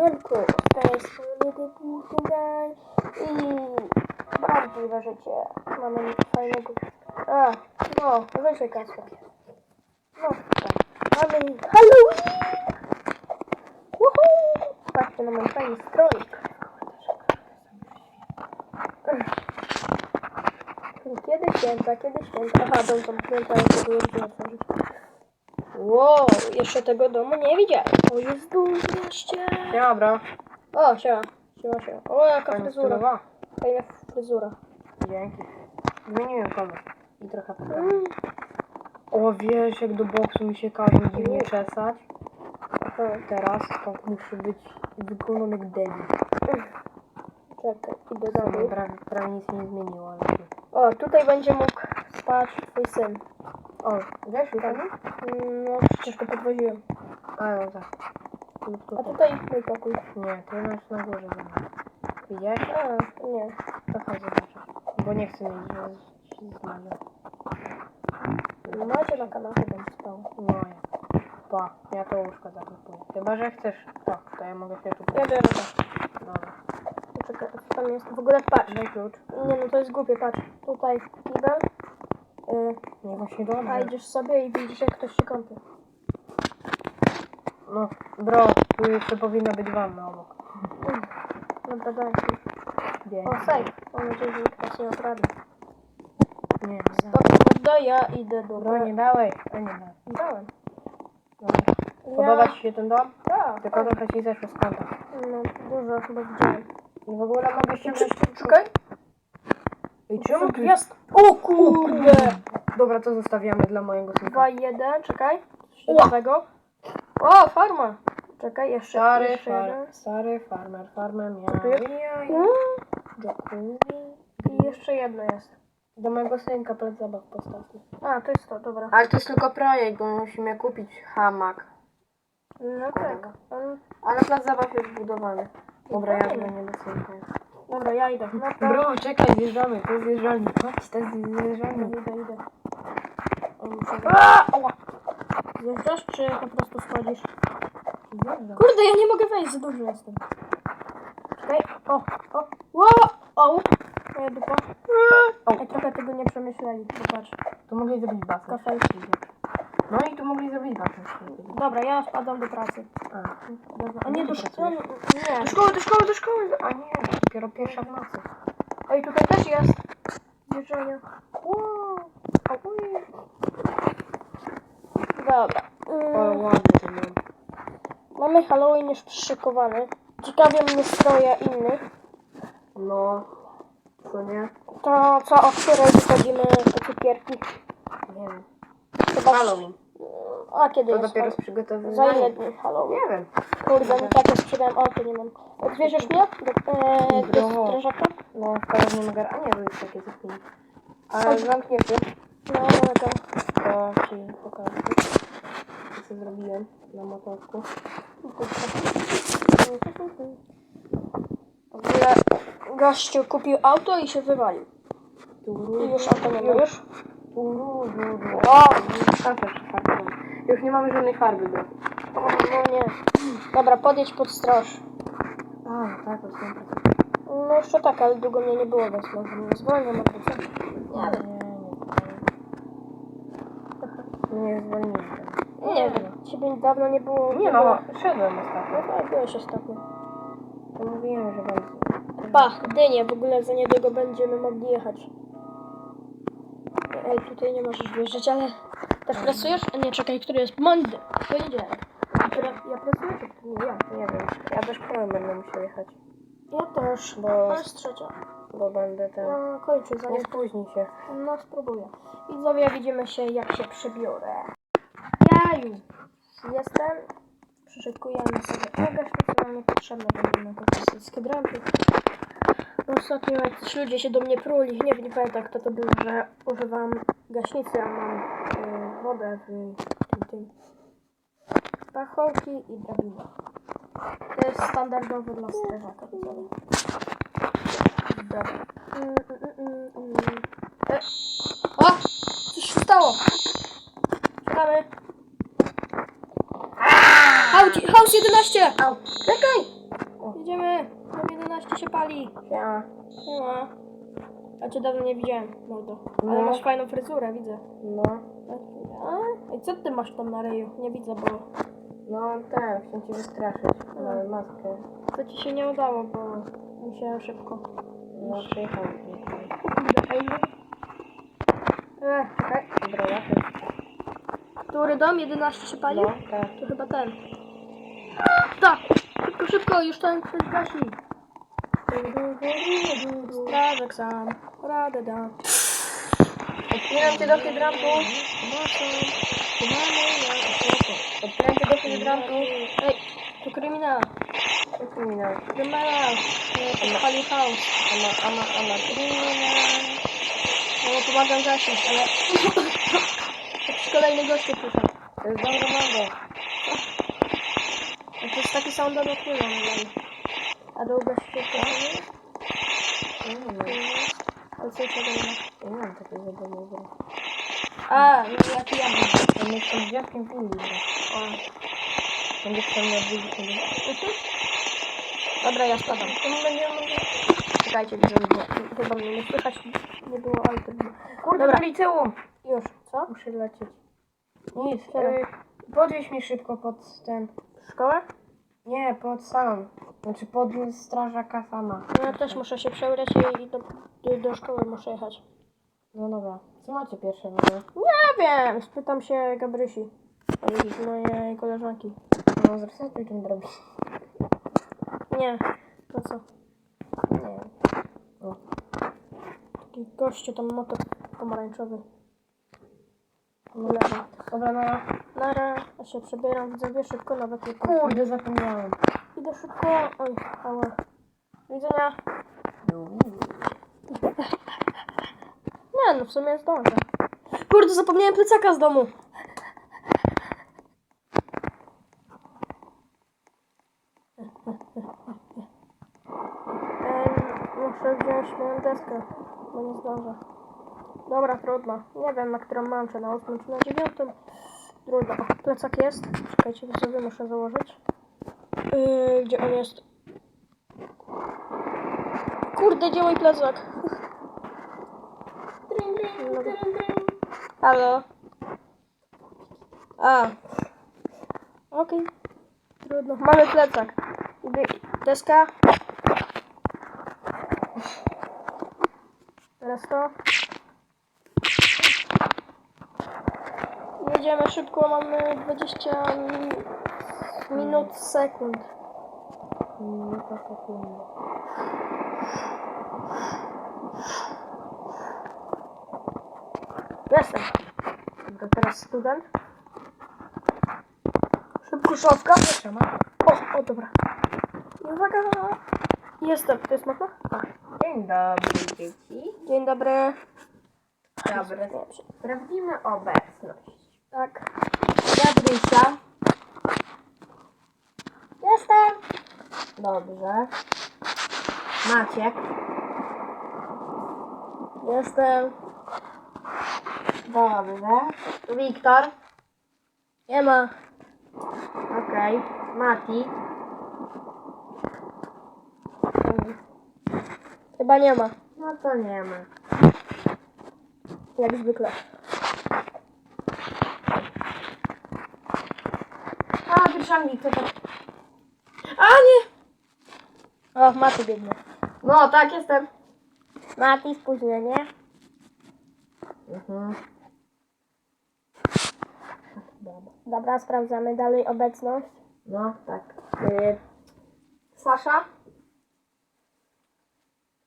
To jest Ledy Tutaj i prawdziwe życie. Mamy fajnego... A, no, weź kasę. No, tak. Mamy Halloween! Woohoo! Patrzcie na mój fajny stroik. Kiedy święta, kiedy święta? Aha, dom zamknięty, ale to było. Wow, jeszcze tego domu nie widziałem. O, jest duży jeszcze. Dobra. O, siema. Siema, siema. O, jaka Fajna fryzura. stylowa. Fajna fryzura. Dzięki. Zmieniłem kolor. I trochę poprawiłem. Mm. O, wiesz, jak do boksu mi się każe dziwnie czesać. Aha, Teraz to muszę być wykonany jak debil. czekaj, idę do domu. prawie, prawie nic nie zmieniło, ale... O, tutaj będzie mógł spać twój syn. O, wiesz, Tak. tam? No, przecież go podwoziłem. A, no tak. Tu, A tutaj. tutaj mój pokój. Nie, ty masz na górze zobacz. Widziałeś? A, nie. To chodź. Bo nie chcę mieć, że się zmarzę. Macie na kanapie będzie spał. No ja. Pa, ja to łóżko zakupuję. Chyba, że chcesz to, to ja mogę się tu Ja biorę to. Dobra. Czekaj, co tam jest? W ogóle patrz. Daj klucz. Nie no, to jest głupie, patrz. Tutaj kibel. Y, Nie, właśnie dobrze. a idziesz sobie i widzisz jak ktoś się kąpie. No, bro, tu jeszcze powinna być wanna obok. Dobra, daj. Dzień. O, safe. Mam nadzieję, że nikt nas nie okradł. Nie, nie. Dobra, oddaj, ja idę do... Bro, nie dałeś. A nie dałem. Dałem. Dobra. Podoba ci się ten dom? Tak, Tylko trochę ci zeszło z kąta. No, dużo chyba widziałem. I w ogóle mogę wreszcie... Czekaj. Ej, czemu tu Jest. O kurde! Dobra, to zostawiamy dla mojego synka. 2, 1, czekaj. Nowego. O, farma. Czekaj, jeszcze, Stary, jeszcze far, jeden. stary farmer, farmer miał Mm, jacuzzi. I jeszcze jedno jest. Do mojego synka plac zabaw postawmy. A, to jest to, dobra. Ale to jest tylko projekt, bo musimy kupić hamak. No tak. Um, Ale plac zabaw jest zbudowany. Dobra, ja Fajnie. do synka. Dobra, ja idę. No to... Bro, czekaj, zjeżdżamy, to jest zjeżdżalni. Chodź, to jest zjeżdżalni. Idę, idę, Zjeżdżasz, czy po prostu schodzisz? Kurde, ja nie mogę wejść, za duży jestem. Czekaj, o, o, o, o, moja dupa. Ej, trochę tego nie przemyśleli, popatrz. Tu mogli zrobić basen. Kafelki. No i tu mogli zrobić basen. Dobra, ja spadam do pracy. A. Nie do szkoły? Nie. Do szkoły, do szkoły, do szkoły! A nie, dopiero pierwsza w nocy. Ej, tutaj też jest. Zjeżdżania. Wow. Oj. Dobra. Mm, dom. mamy Halloween już przyszykowany. Ciekawie mnie stroje innych. No, co nie? To co, o której wychodzimy do cukierki? Nie wiem. Chyba... Halloween. A kiedy To jest? dopiero z Za ile dni Halloween? Nie wiem. Kurde, mi takie sprzedałem auto, nie mam. Odwieziesz mnie do, e, do strażaka? No, teraz nie mogę. A nie, to jest takie coś. Ale zamknięty. No, no to. Ci pokażę. Co zrobiłem na motorku. W ogóle gościu kupił auto i się wywalił. I już auto nie już. O! Tam też farby. Już nie mamy żadnej farby, bro. O, no nie. Dobra, podjedź pod straż. A, tak, to są No jeszcze tak, ale długo mnie nie było, więc może mnie zwolnią od? Nie, nie, nie. Zwolniłem. Nie wiem, ciebie dawno nie było. Nie no, szedłem No ostatnio. tak, byłeś ostatnio. To mówiłem, że będzie. Pach, dynie, w ogóle za niedługo będziemy mogli jechać. Ej, tutaj nie możesz wjeżdżać, ale... Też pracujesz? A nie, czekaj, który jest? Monday, poniedziałek. Ja pracuję, czy? Nie, ja. Nie wiem. Ja do szkoły będę musiał jechać. Ja też, Bo- to jest trzecia. Bo będę ten. No, kończę, Nie zanim... spóźnij się. No, spróbuję. Widzowie, widzimy się, jak się przebiorę. Ja już jestem. Przyczepkujemy sobie agaśnicę, nam niepotrzebne będziemy to wszystkie dręby. Ostatnio jakiś ludzie się do mnie pruli, nie wiem, nie pamiętam kto to był, że używam gaśnicy, a mam y, wodę w tym, tym pachołki i drabina. To jest standardowe dla strażaka, widzowie. Dobra. Mm, mm, mm, mm. E, o! Coś się stało! Czekamy. House, house 11! Au. Czekaj! Jedziemy! Tam 11 się pali. Ja. No. A cię dawno nie widziałem, mordo. Ale No. masz fajną fryzurę, widzę. No. A? I co ty masz tam na ryju? Nie widzę, bo No ten, chcę cię wystraszyć. Mamy maskę. to ci się nie udało, bo musiałem szybko. No przyjechałem. Kurde, fajnie. E, czekaj. Dobra, ja też. Który dom? 11 się pali? No, tak. To chyba ten. Tak! Szybko, szybko, już ten ktoś gasi. Strażak sam, radę da. Odpinam cię do hydrantu. Odpinam cię do hydrantu. Ej, to kryminał. Co ty minął? Kryminał. Nie, to pali chaos. Ama, ama, ama. No, pomagam gasić, ale... Jakiś kolejny gościu przyszedł. To jest mango. No to jest taki sam jak my mamy. A ugasić się Nie wiem, Ale co tego nie ma? ja nie mam takiego dobrego. A, no jaki ja mam. To jest z dziadkiem w Indii. Będziesz tam miał sobie. Mhm. Dobra, ja spadam. To. Czekajcie, widzę, bo chyba mnie nie słychać. Nie było alty. Kurde, Dobra. do liceum. Już, co? Muszę lecieć. Nic. Y, podwieź mnie szybko pod ten... Szkołę? Nie, pod sam. Znaczy pod strażaka sama. No ja też muszę się przebrać i do, do, do szkoły muszę jechać. No dobra. Co macie pierwsze nowe? Nie wiem, spytam się Gabrysi. Ej, Mojej koleżanki. No zresetuj ten drobny. Nie, to co? Nie wiem. O. Taki gościu tam motor pomarańczowy. No lewa. Dobra, no. Nara, ja się przebieram, widzowie, szybko, nawet nie Kurde, zapomniałem. Idę szybko. Oj, ała. Do widzenia. Nie, no w sumie zdążę. Kurde, zapomniałem plecaka z domu. Muszę wziąć moją deskę, bo nie zdążę. Dobra, trudno. Nie wiem, na którą mam, czy na ósmym, czy na dziewiątym. Trudno. O, plecak jest. Czekajcie, sobie muszę założyć. Yy, gdzie on jest? Kurde, gdzie mój plecak? Halo? A. Okej. Trudno. Mamy plecak. Deska. To. Jedziemy szybko, mamy 20 min- minut, sekund. Minuta sekunda. Jestem. Dobra, teraz student. Szybko. Trzyma. O, o dobra. I Uwaga. Jestem. To jest mocno? Tak. Dzień dobry, dzieci. Dzień dobry. Dobry. Sprawdzimy obecność. Tak. Gabrysia. Jestem. Dobrze. Maciek. Jestem. Dobrze. Wiktor. Nie ma. Okej. Mati. Chyba nie ma. No to nie ma. Jak zwykle. A, Kryszangik, to tak. A nie! O, Mati biegnie. No, tak, jestem. Mati, spóźnienie. Mhm. Dobra, sprawdzamy dalej obecność. No, tak. Y, Sasza?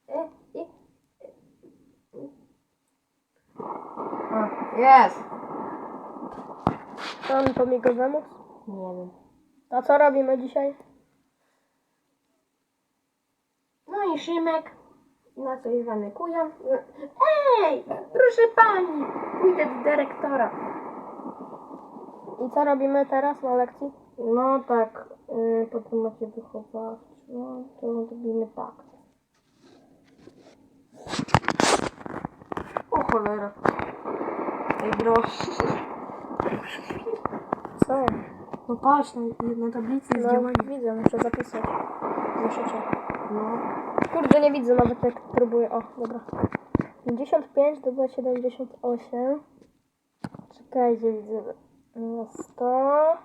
Y, y, O, jest. To on go pomóc? Nie wiem. A co robimy dzisiaj? No i Szymek. Na coś zamykują. Ej, proszę pani, pójdę do dyrektora. I co robimy teraz na lekcji? No tak, y, potem macie wychowawczą, to robimy tak. O cholera. Ej bro. Co? No patrz, na, na tablicy jest No, widzę, muszę zapisać. zwieszycie. No. Kurde, nie widzę nawet jak próbuję. O, dobra. 55 do 78. Czekajcie, widzę. No, 100.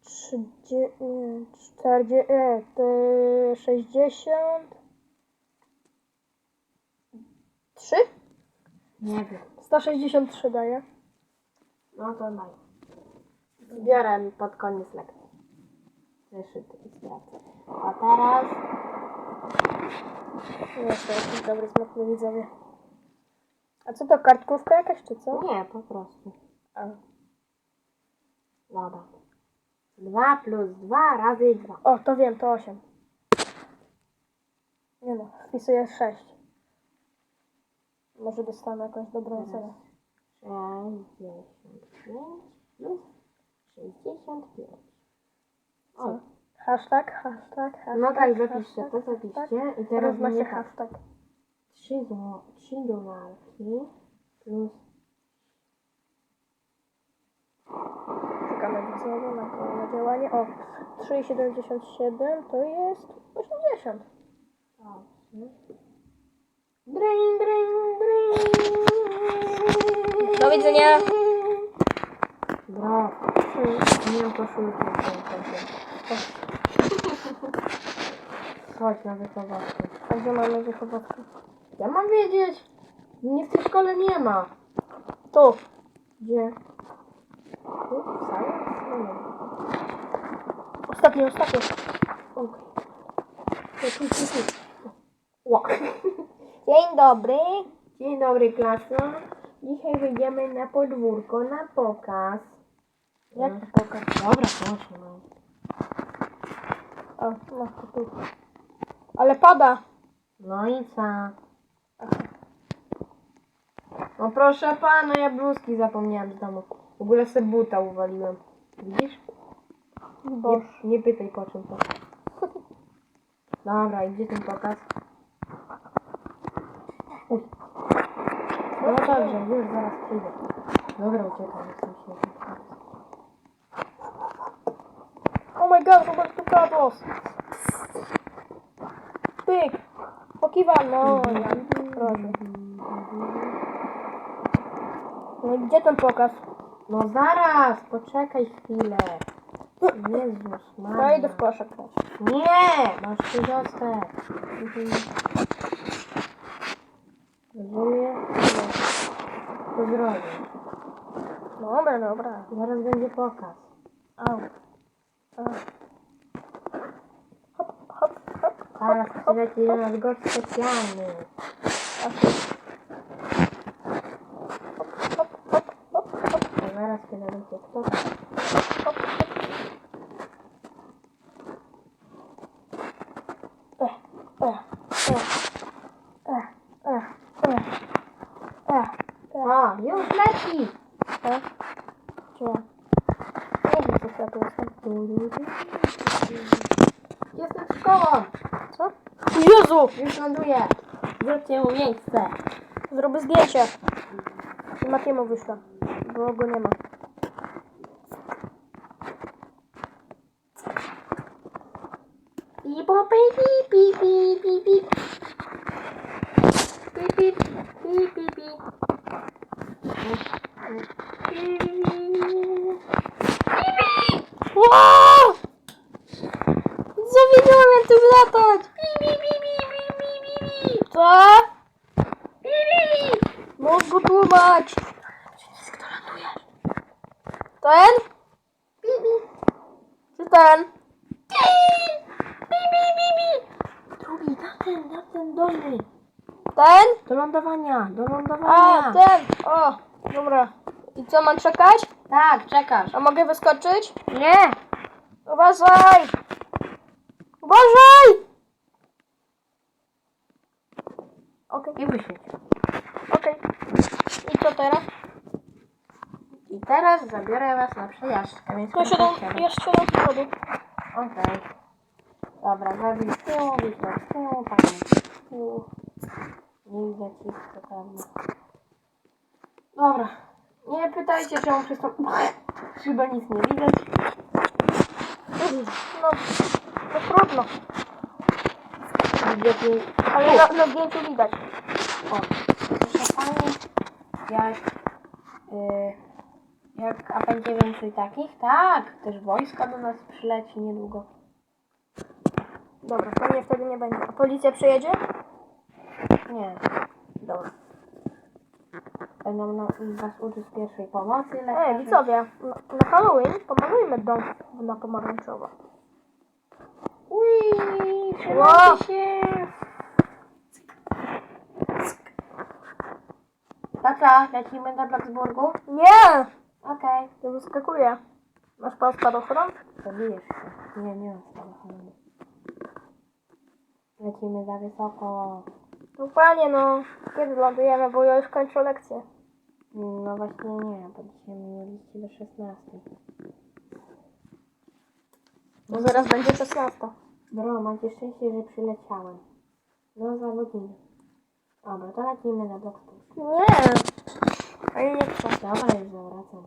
30, nie, 40, e, te 60. 3? Nie wiem. 163 daje. No to daj. Zbiorę pod koniec lekcji. Zeszyty i sprawdzę. A teraz... To jakiś dobry smak widzowie. A co to, kartkówka jakaś czy co? Nie, po prostu. A. Dobra. 2 plus 2 razy 2. O, to wiem, to 8. Nie no, wpisuję 6. Może dostanę jakąś dobrą ocenę. 65 plus 65. O? Hashtag, hashtag, hashtag. no tak, zapiszcie, to zapiszcie. I teraz Teraz ma się będzie tak. hashtag. 3, do, 3 dolarki plus... Czekamy widzowie na kolejne działanie. O, 3,77 to jest 80. Dobrze. Dring, dring, dring. Do widzenia. Brawo. Hmm. Nie mam koszulki. Chodź na wychowawcę. A gdzie mamy wychowawcę? Ja mam wiedzieć. Mnie w tej szkole nie ma. Tu. Gdzie? Tu? W science? No nie. Ostatni, ostatni. Okej. Tu, tu, tu, tu. Ła. Dzień dobry. Dzień dobry klaso. Dzisiaj wyjdziemy na podwórko na pokaz. Jak to pokaż? Dobra, proszę no. O, no to tu. Ale pada. No i co? No proszę pana, ja bluzki zapomniałam z domu. W ogóle sobie buta uwaliłem. Widzisz? Boż. Nie, nie pytaj po czym to. Dobra, i gdzie ten pokaz? Uj. No dobrze, już zaraz przyjdę. Dobra, uciekam, jestem śmieszny. Oh my god, Roberto Carlos. Pyk. Pokiwam, no ja. Proszę. No i gdzie ten pokaz? No zaraz, poczekaj chwilę. Jezus, No Maria. idę w koszyk. Nie, masz tu zostać. To zrobię. Dobra, dobra. Zaraz będzie pokaz. Au. Au. Hop, hop, hop. Zaraz do nas gość specjalny. Hop, hop, hop, hop. To zaraz kiedy będzie kto. Miejsce. Zrobię zdjęcie. I Matiemu wyślę, bo go nie ma. Pip, pip, pip, pip, pip, pip. Pip, pip, pip, pip! Zawiedziałem jak tu latać! Co? Mózgu tłumacz! Ten? Czy ten? Drugi, na ten, na ten dolny. Ten? Do lądowania, do A, lądowania. ten! O, dobra. I co, mam czekać? Tak, czekasz. A mogę wyskoczyć? Nie. Uważaj! Uważaj! Okej, I wyświeć. okej. I co teraz? I teraz zabiorę was na przejażdżkę, więc To siadam, ja siadam z przodu. Okej. Dobra, zabij z tyłu, wyślę z tyłu, pan z tyłu. Nie widzę ci, to pewnie. Dobra. Nie pytajcie, czemu przez tą szybę nic nie widać. No, to trudno. tu... Ale na, na zdjęciu widać. O, proszę pani, jak, y, jak, a będzie więcej takich? Tak, też wojsko do nas przyleci niedługo. Dobra, to mnie wtedy nie będzie. A policja przyjedzie? Nie, dobra. Będą na, was uczyć pierwszej pomocy. Ej, lekarzy. widzowie, na, na Halloween pomalujmy dom na pomarańczowo. Ui, Wow. trzymajcie się. Co, lecimy do Blacksburgu? Nie! Okej. To wyskakuje. Masz pan spadochron? Zabijesz się. Nie, nie mam samochodu. Lecimy za wysoko. No panie, no. Kiedy lądujemy, bo ja już kończę lekcję. No właśnie nie, bo dzisiaj mieliście do 16. No zaraz będzie 16. Bro, macie szczęście, że przyleciałem. No za godzinę. Dobra, to lecimy na Blacksburg. Nie! A ja nie chcę. Dobra, już zawracam.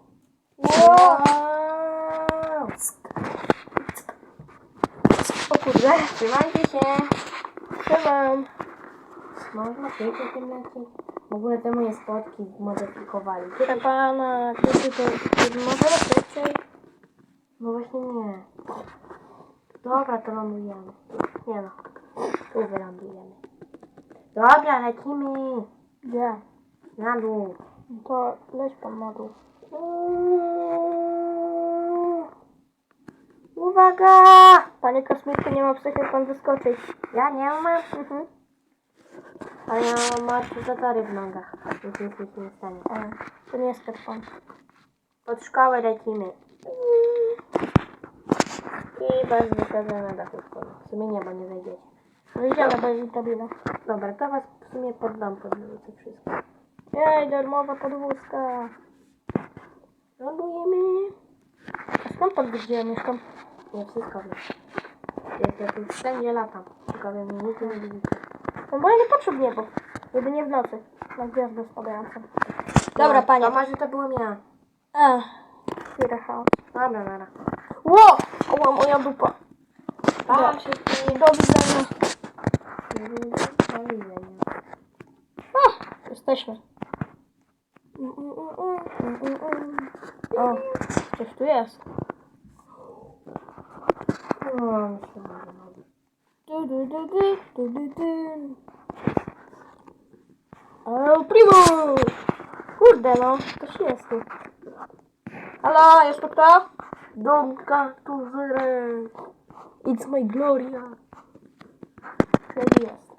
Wow! O kurde, Trzymajcie się! trzymam. Można pić o tym lecieć? W ogóle te moje spotki zmodyfikowali. Proszę pana, kiedy to kiedy może szybciej? No właśnie nie. Dobra, to lądujemy. Nie no. Tu wylądujemy. Dobra, lecimy. Gdzie? Na dół. No To leć pan na dół. Uwaga! Panie kosmitku, nie ma psychy pan wyskoczyć. Ja nie mam. Mhm. A ja mam amortyzatory w nogach. Nic nic nic nie stanie. O, to nie skacz pan. Pod szkołę lecimy. I was wysadzę na dachu szkoły. W sumie nie, bo nie wejdziecie. Wyjdziemy bez drabiny. Dobra, to was w sumie poddam podwórce wszystko. Jej, darmowa podwózka. Lądujemy. A skąd pan wie, gdzie mieszkam? Nie wszystko wiem. Jest ja tu wszędzie latam. Tylko wy mnie nigdy nie widzicie. No bo ja nie patrzę w niebo. Jedynie w nocy. Na gwiazdę spadającą. Dobra, panie. To może to byłem ja. Ech. Chwilę chaos. Dobra, nara. Ło! Oła moja dupa. Pa, Do- wszystkim. Do widzenia. Do widzenia. A, jesteśmy. Mm, mm, mm, mm, mm, mm. O, coś tu jest. O. Du, du, du, du, du, du, du. Primo! Kurde no, ktoś jest tu. Halo, jest tu kto? Domka tu. It's my Gloria. Gdzie jest?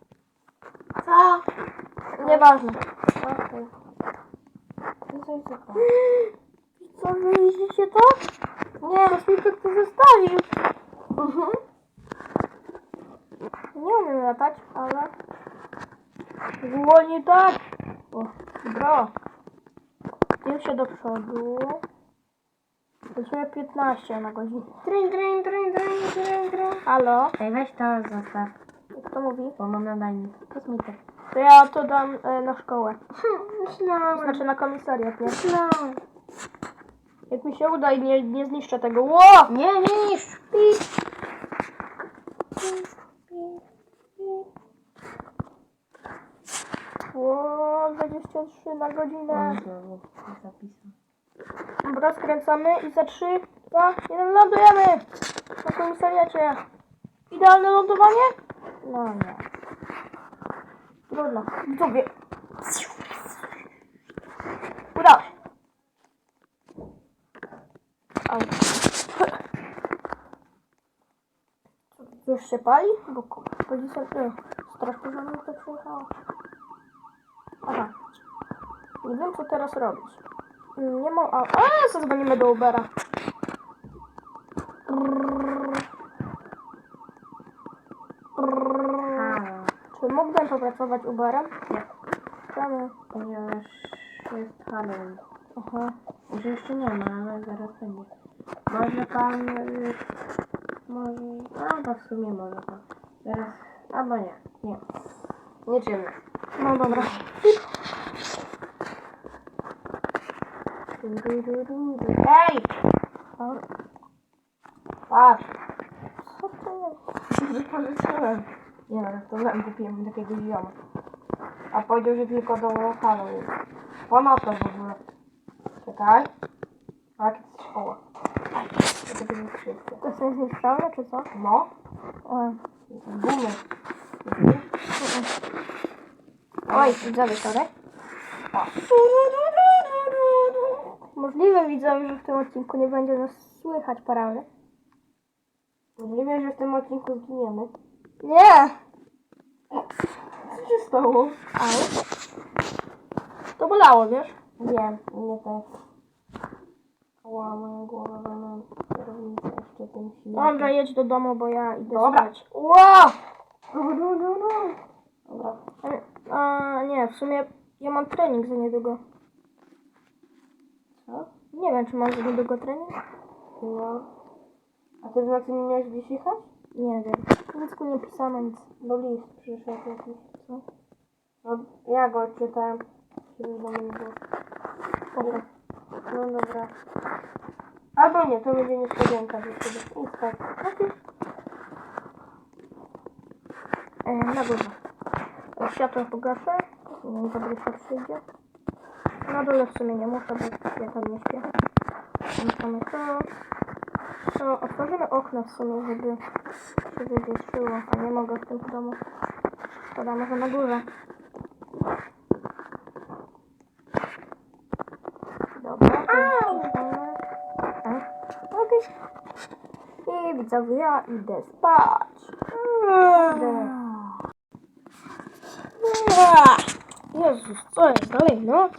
Co? Nieważne. Okej. To. Co, wy widzicie to? Nie, Smitek to zostawił. Mhm. Nie umiem latać, ale... Było nie tak. O, bro. Tył się do przodu. Lecimy 15 na godzinę. Trin, trin, trin, trin, trin, trin. Halo? Ej, weź to zostaw, Kto mówi? bo mam nadajnik. Kosmitek. To ja to dam e, na szkołę. Myślałem. Znaczy na komisariat, nie? Myślałem. Jak mi się uda i nie, nie zniszczę tego. Ło! Nie, nie. Śpi. Ło, 23 na godzinę. Dobra, skręcamy i za 3, 2, 1 lądujemy! Na komisariacie. Idealne lądowanie? No nie. Trudno. Widzowie. Udało się. Au. Już się pali? Bo policja... Nie, straż pożarna to przyjechała. Aha. Nie wiem co teraz robić. Mm, Nie mam... A, a zadzwonimy do Ubera. Czy mógłbym popracować Uberem? Nie. Czemu? Ponieważ jest Halloween. Aha. Może jeszcze nie ma, ale zaraz będzie. Może pan... y, Może... A, to w sumie może pan. Zaraz... Albo nie. Nie. Niczym. No dobra. Ej! A, Patrz! co to jest? Wypożyczyłem. Nie no, żartowałem, kupiłem takiego zioma. A powiedział, że tylko do lokalu jest. Ponadto w ogóle. Czekaj. To jest szkoła? To będzie krzywdę. To są zniszczone, czy co? No, O. gumy. Oj, widzowie, sorry. Możliwe widzowie, że w tym odcinku nie będzie nas słychać prawda? Możliwe, że w tym odcinku zginiemy. Nie! Co się stało? Au. To bolało, wiesz? Wiem, mnie też. Ła, moja głowa walnąłem w kierownicę jeszcze tym silnikiem. Dobra, jedź do domu, bo ja idę Dobra. spać. Ło! No, no, no, no. Dobra. A, nie, w sumie ja mam trening za niedługo. Co? Nie wiem, czy mam za niedługo trening? No. A ty w nocy nie miałeś gdzieś jechać? Nie wiem. Nic nie pisano, nic. Bo list przyszedł jakiś. Co? No, ja go czytałem. Żeby do mnie nie było. Spoko. No dobra. Albo nie, to będzie niespodzianka dla ciebie. I tak. Okej. E, na górze. Światło pogaszę. Nie wiem, kiedy się przyjdzie. Na dole w sumie nie muszę, bo ja tam nie śpię. Włączamy to. To otworzymy okno w sumie, żeby się wywieszyło, a nie mogę w tym domu. Szkoda, może na górze. Dobra, to włączamy. A, Okej. I widzowie, ja idę spać. Idę. Jezus, co jest dalej noc?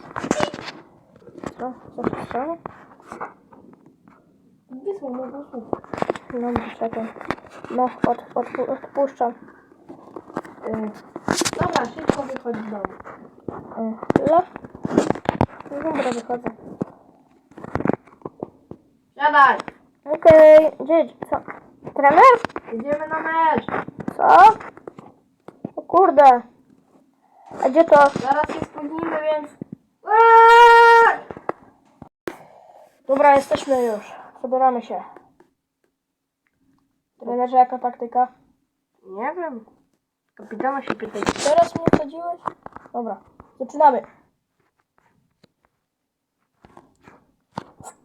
Co? Co się stało? Wysłał mu go słuch. No, czekaj. No, od, od, odpuszczam. Yy. Dobra, szybko wychodź z domu. E, Tyle? No Dobra, wychodzę. Siadaj! Okej, okay. co? Trener? Idziemy na mecz! Co? O kurde. A gdzie to? Zaraz się spóźnimy, więc... Dobra, jesteśmy już. Zabieramy się. Trenerze, jaka taktyka? Nie wiem. Kapitana się pytaj. Teraz mnie wsadziłeś? Dobra, zaczynamy.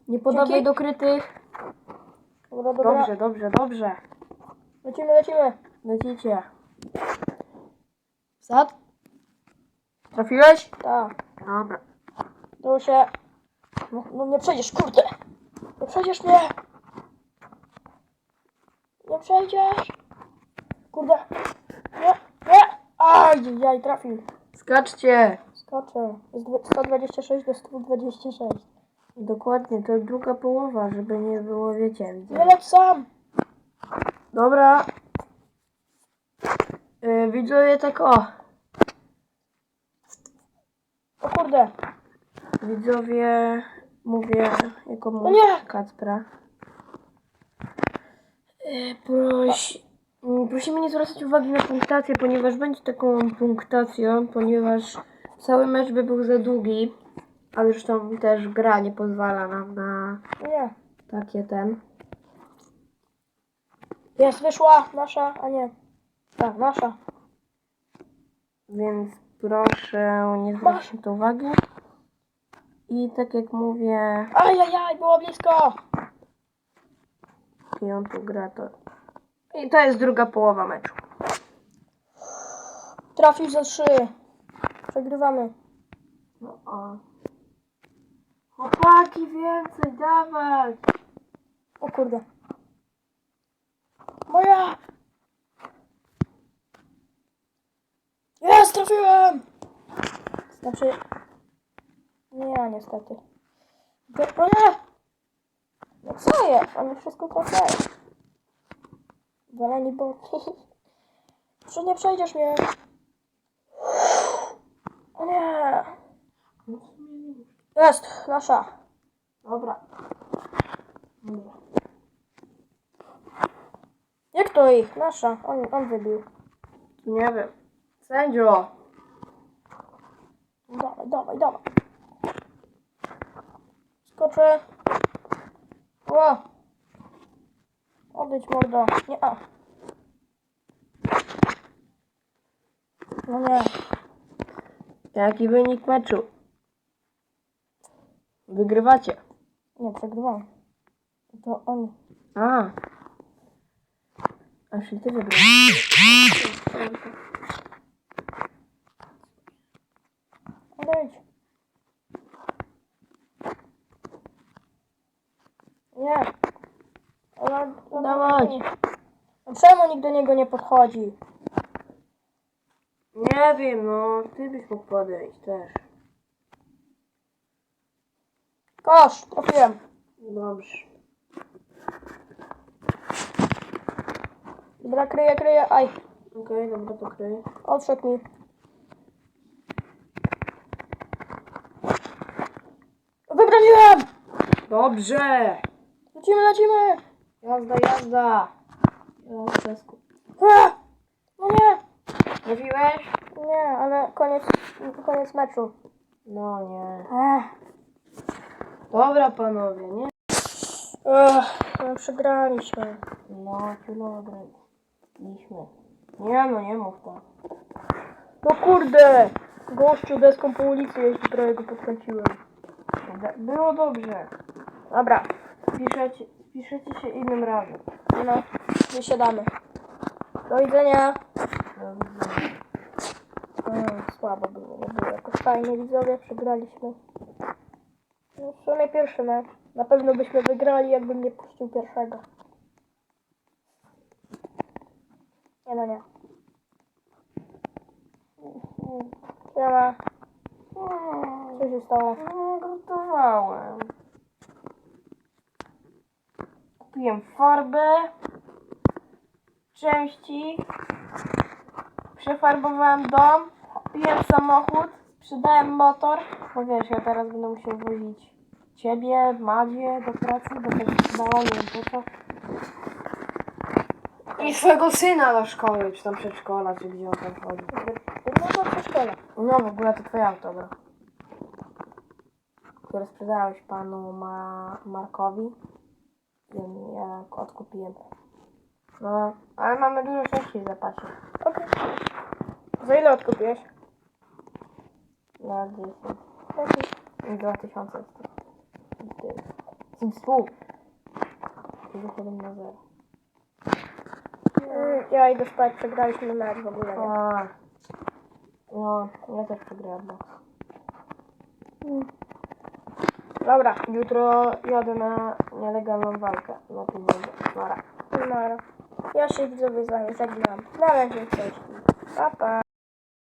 Nie podawaj do krytych. Dobra, dobra. Dobrze, dobrze, dobrze. Lecimy, lecimy. Lecicie. Sad? Trafiłeś? Tak. Dobra. To się... No, no nie przejdziesz, kurde. Nie przejdziesz mnie. Nie przejdziesz. Kurde. Nie, nie. Aj, jaj, trafił. Skaczcie! Skoczę. Z dwu- 126 do 126. Dokładnie, to druga połowa, żeby nie było, wiecie. widzę. Sam. Dobra. Yy, widzowie tak o. O kurde. Widzowie, mówię jako No nie! Kacpra. Yy, proś, prosimy nie zwracać uwagi na punktację, ponieważ będzie taką punktacją, ponieważ cały mecz by był za długi, a zresztą też gra nie pozwala nam na Nie. takie ten. Jest, wyszła nasza, a nie. Tak, nasza. Więc proszę nie zwracać na to uwagi. I tak jak mówię, Ajajaj, było blisko. i on tu gra to. I to jest druga połowa meczu. Trafił za trzy. Przegrywamy. No o. Chłopaki więcej, dawać! O kurde. Moja! Jest, trafiłem! Znaczy... Nie, niestety. Gdzie- No nie! No co jest? Oni wszystko trafiają. Waleni boki. Że nie przejdziesz mnie. O nie! Jest, nasza. Dobra. Dobra. Jak to ich? Nasza. On, on wybił. Nie wiem. Sędzio! Dawaj, dawaj, dawaj. Skoczę. Ło. Odejdź mordo. Nie, a. No nie. Jaki wynik meczu? Wygrywacie. Nie, przegrywam. To oni. A. A czyli ty wygrałeś. Odejdź. Nie. Ona Dawać. No Czemu nikt do niego nie podchodzi? Nie wiem, no. Ty byś mógł podejść też. Kosz, trafiłem. Dobrze. Dobra, kryję, kryję. Aj, Okej, dobra, to kryj. odszedł mi. Wybroniłem! Dobrze! Lecimy, lecimy! Jazda, jazda! Jazda, sku... A! No nie! Trafiłeś? Nie, ale koniec, koniec meczu. No nie. Ech, Dobra, panowie, nie? Ech, no przegraliśmy. No, kilogram. Mieliśmy. Nie no, nie mów tak. No kurde! Gościu deską po ulicy jeździ, prawie go podkręciłem. Było dobrze. Dobra, Piszecie, piszecie się innym razem. no, wysiadamy. Do widzenia. Do widzenia. Mm, słabo było, nie było jakoś fajnie widzowie, przegraliśmy. No, w sumie pierwszy mecz. Na pewno byśmy wygrali, jakbym nie puścił pierwszego. Nie no nie. Siema, co się stało? No, gotowałem. Kupiłem farbę, części, przefarbowałem dom, kupiłem samochód, sprzedałem motor, bo wiesz, ja teraz będę musiał wozić ciebie, Madzie do pracy, bo tego sprzedałam, nie wiem po co. I swojego syna do szkoły, czy tam przedszkola, czy gdzie on tam chodzi. No to przedszkola. No w ogóle to twoje auto, dobra. Które sprzedałeś panu Ma Markowi. I ja odkupiłem. No, ale mamy dużo części w zapasie. Okej. Za ile odkupiłeś? Na 10. Okej. 2000 jest to. Z wychodem na zero. Mm, Ja idę spać, przegraliśmy mecz w ogóle. Nie? A. No, ja też przegrałem box. Dobra, Jutro jadę na nielegalną walkę. Na tym Nara. Mara. Ja się widzowie z wami żegnam. Na razie, cześć. Pa, pa.